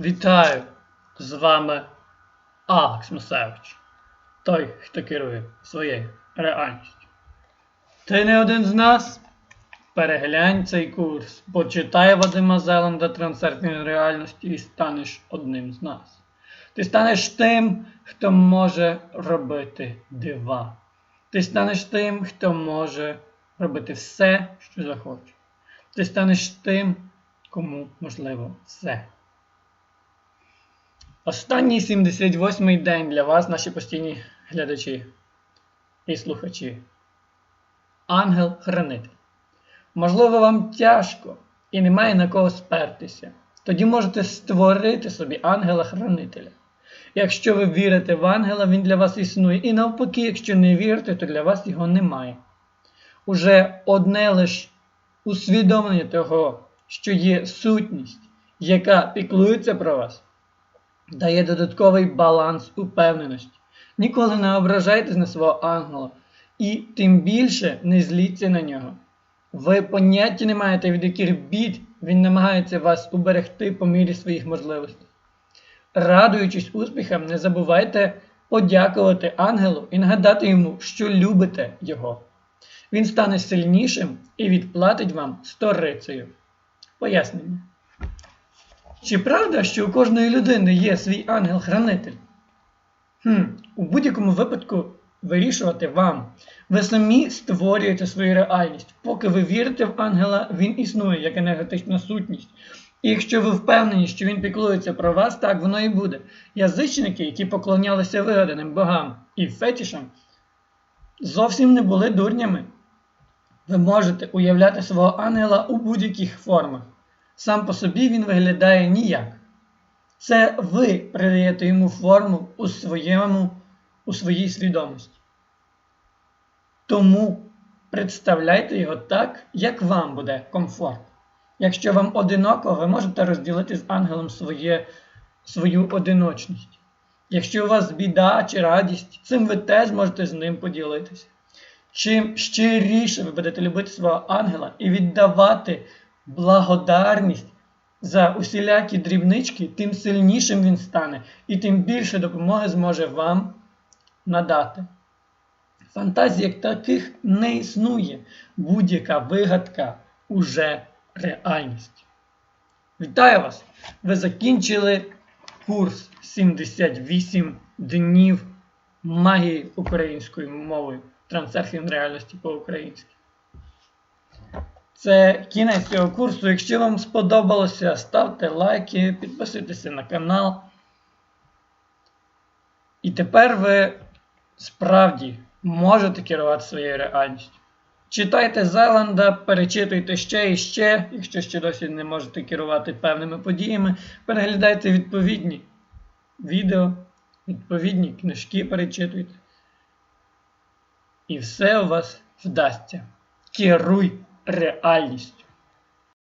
Вітаю! З вами Алекс Масевич, той, хто керує своєю реальністю. Ти не один з нас? Переглянь цей курс, почитай Вадима Зеланда трансертної реальності і станеш одним з нас. Ти станеш тим, хто може робити дива. Ти станеш тим, хто може робити все, що захоче. Ти станеш тим, кому можливо все. Останній 78-й день для вас, наші постійні глядачі і слухачі. Ангел-хранитель. Можливо, вам тяжко і немає на кого спертися. Тоді можете створити собі ангела-хранителя. Якщо ви вірите в ангела, він для вас існує. І навпаки, якщо не вірите, то для вас його немає. Уже одне лише усвідомлення того, що є сутність, яка піклується про вас, дає додатковий баланс упевненості. Ніколи не ображайтесь на свого ангела і тим більше не зліться на нього. Ви поняття не маєте, від яких бід він намагається вас уберегти по мірі своїх можливостей. Радуючись успіхам, не забувайте подякувати ангелу і нагадати йому, що любите його. Він стане сильнішим і відплатить вам сторицею. Пояснення. Чи правда, що у кожної людини є свій ангел-хранитель? Хм, У будь-якому випадку вирішувати вам. Ви самі створюєте свою реальність. Поки ви вірите в ангела, він існує як енергетична сутність. І якщо ви впевнені, що він піклується про вас, так воно і буде. Язичники, які поклонялися вигаданим богам і фетішам, зовсім не були дурнями. Ви можете уявляти свого ангела у будь-яких формах. Сам по собі він виглядає ніяк. Це ви придаєте йому форму у, своєму, у своїй свідомості. Тому представляйте його так, як вам буде комфортно. Якщо вам одиноко, ви можете розділити з ангелом своє, свою одиночність. Якщо у вас біда чи радість, цим ви теж можете з ним поділитися. Чим щиріше ви будете любити свого ангела і віддавати благодарність за усілякі дрібнички, тим сильнішим він стане і тим більше допомоги зможе вам надати. Фантазії як таких не існує. Будь-яка вигадка уже реальність. Вітаю вас! Ви закінчили курс 78 днів магії українською мовою. Трансерфінг реальності по-українськи. Це кінець цього курсу. Якщо вам сподобалося, ставте лайки, підписуйтеся на канал. І тепер ви справді можете керувати своєю реальністю. Читайте Зеланда, перечитуйте ще і ще, якщо ще досі не можете керувати певними подіями, переглядайте відповідні відео, відповідні книжки перечитуйте. І все у вас вдасться. Керуй реальністю.